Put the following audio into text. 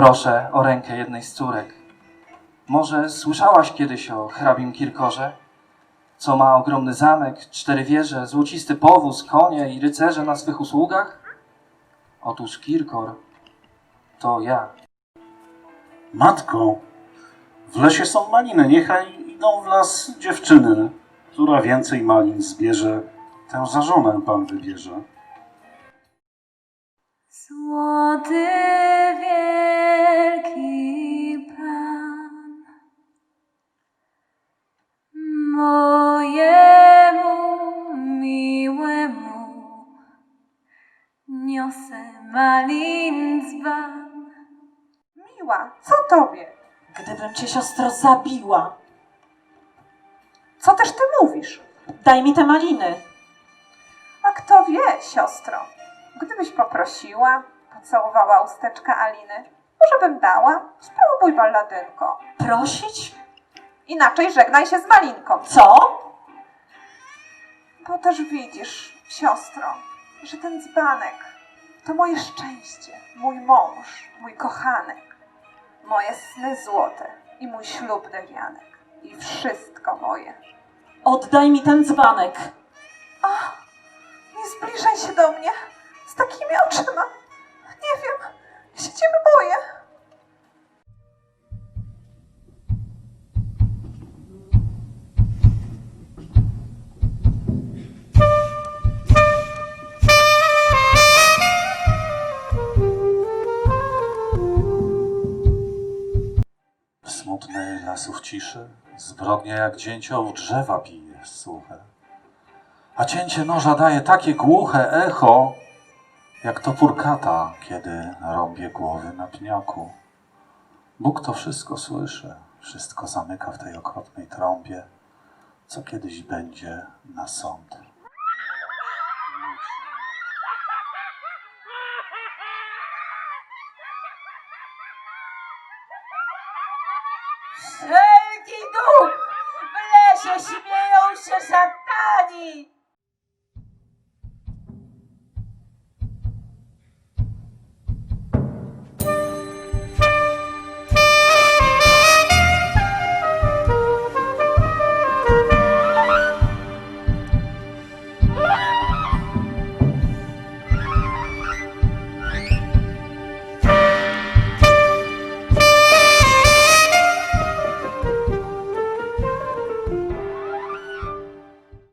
Proszę o rękę jednej z córek. Może słyszałaś kiedyś o hrabim Kirkorze, co ma ogromny zamek, cztery wieże, złocisty powóz, konie i rycerze na swych usługach? Otóż Kirkor to ja. Matko, w lesie są maliny, niechaj idą w las dziewczyny. Która więcej malin zbierze, tę za żonę pan wybierze. Niosę malin dzban. Miła, co tobie? Gdybym cię siostro zabiła, Co też ty mówisz? daj mi te maliny. A kto wie, siostro? Gdybyś poprosiła, pocałowała usteczka Aliny, może bym dała? Spróbuj, balladynko. Prosić? Inaczej żegnaj się z malinką. Co? Bo też widzisz, siostro, że ten dzbanek to moje szczęście, mój mąż, mój kochanek, moje sny złote i mój ślubny wianek. I wszystko moje. Oddaj mi ten dzbanek. Nie zbliżaj się do mnie z takimi oczyma. Nie wiem, ja się ciebie boję. Lasów ciszy, zbrodnia jak dzięcioł drzewa bije suche. A cięcie noża daje takie głuche echo, jak topór kata, kiedy rąbie głowy na pniaku. Bóg to wszystko słyszy, wszystko zamyka w tej okropnej trąbie, co kiedyś będzie na sąd. Wszelki duch! W lesie śmieją się szatani!